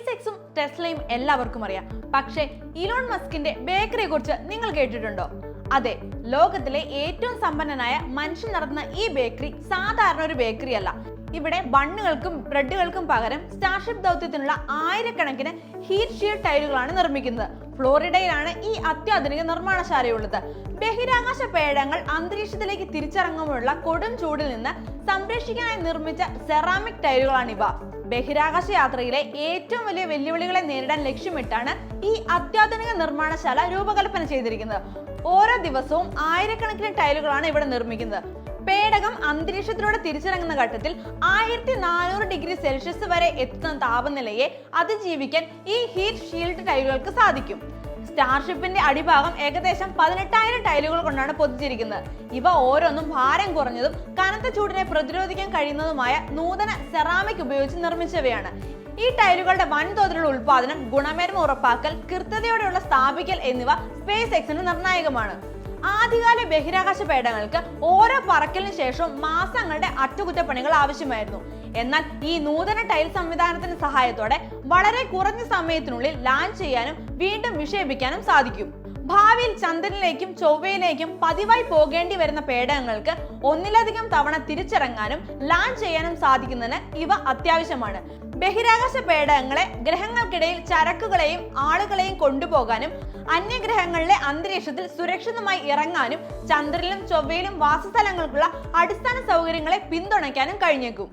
Space എക്സും ടെസ്ലയും എല്ലാവർക്കും അറിയാം. പക്ഷേ ഇലോൺ മസ്കിന്റെ ബേക്കറിയെ കുറിച്ച് നിങ്ങൾ കേട്ടിട്ടുണ്ടോ? അതെ ലോകത്തിലെ ഏറ്റവും സമ്പന്നനായ മനുഷ്യൻ നടത്തുന്ന ഈ ബേക്കറി സാധാരണ ഒരു ബേക്കറി അല്ല. ഇവിടെ ബണ്ണുകൾക്കും ബ്രെഡുകൾക്കും പകരം സ്റ്റാർഷിപ്പ് ദൗത്യത്തിനുള്ള ആയിരക്കണക്കിന് ഹീറ്റ് ഷീൽഡ് ടൈലുകളാണ് നിർമ്മിക്കുന്നത്. ഫ്ലോറിഡയിലാണ് ഈ അത്യാധുനിക നിർമ്മാണശാലയുള്ളത്. ബഹിരാകാശ പേടങ്ങൾ അന്തരീക്ഷത്തിലേക്ക് തിരിച്ചിറങ്ങുമ്പോഴുള്ള കൊടും ചൂടിൽ നിന്ന് സംരക്ഷിക്കാനായി നിർമ്മിച്ച സെറാമിക് ടൈലുകളാണിവ. ബഹിരാകാശ യാത്രയിലെ ഏറ്റവും വലിയ വെല്ലുവിളികളെ നേരിടാൻ ലക്ഷ്യമിട്ടാണ് ഈ അത്യാധുനിക നിർമ്മാണശാല രൂപകൽപ്പന ചെയ്തിരിക്കുന്നത്. ഓരോ ദിവസവും ആയിരക്കണക്കിന് ടൈലുകളാണ് ഇവിടെ നിർമ്മിക്കുന്നത്. പേടകം അന്തരീക്ഷത്തിലൂടെ തിരിച്ചിറങ്ങുന്ന ഘട്ടത്തിൽ ആയിരത്തി നാനൂറ് ഡിഗ്രി സെൽഷ്യസ് വരെ എത്തുന്ന താപനിലയെ അതിജീവിക്കാൻ ഈ ഹീറ്റ് ഷീൽഡ് ടൈലുകൾക്ക് സാധിക്കും. സ്റ്റാർഷിപ്പിന്റെ അടിഭാഗം ഏകദേശം പതിനെട്ടായിരം ടൈലുകൾ കൊണ്ടാണ് പൊതിച്ചിരിക്കുന്നത്. ഇവ ഓരോന്നും ഭാരം കുറഞ്ഞതും കനത്ത ചൂടിനെ പ്രതിരോധിക്കാൻ കഴിയുന്നതുമായ നൂതന സെറാമിക് ഉപയോഗിച്ച് നിർമ്മിച്ചവയാണ്. ഈ ടൈലുകളുടെ വൻതോതിലുള്ള ഉൽപാദനം ഗുണമേന്മ ഉറപ്പാക്കൽ കൃത്യതയോടെയുള്ള സ്ഥാപിക്കൽ എന്നിവ സ്പേസ് എക്സിന് നിർണായകമാണ്. ആദ്യകാല ബഹിരാകാശ പേടകങ്ങൾക്ക് ഓരോ പറക്കലിന് ശേഷവും മാസങ്ങളുടെ അറ്റകുറ്റപ്പണികൾ ആവശ്യമായിരുന്നു. എന്നാൽ ഈ നൂതന ടൈൽ സംവിധാനത്തിന്റെ സഹായത്തോടെ വളരെ കുറഞ്ഞ സമയത്തിനുള്ളിൽ ലാൻഡ് ചെയ്യാനും വീണ്ടും വിക്ഷേപിക്കാനും സാധിക്കും. ഭാവിയിൽ ചന്ദ്രനിലേക്കും ചൊവ്വയിലേക്കും പതിവായി പോകേണ്ടി വരുന്ന പേടകങ്ങൾക്ക് ഒന്നിലധികം തവണ തിരിച്ചിറങ്ങാനും ലാൻഡ് ചെയ്യാനും സാധിക്കുന്നതിന് ഇവ അത്യാവശ്യമാണ്. ബഹിരാകാശ പേടകങ്ങളെ ഗ്രഹങ്ങൾക്കിടയിൽ ചരക്കുകളെയും ആളുകളെയും കൊണ്ടുപോകാനും അന്യഗ്രഹങ്ങളിലെ അന്തരീക്ഷത്തിൽ സുരക്ഷിതമായി ഇറങ്ങാനും ചന്ദ്രനിലും ചൊവ്വയിലും വാസസ്ഥലങ്ങൾക്കുള്ള അടിസ്ഥാന സൗകര്യങ്ങളെ പിന്തുണയ്ക്കാനും കഴിഞ്ഞേക്കും.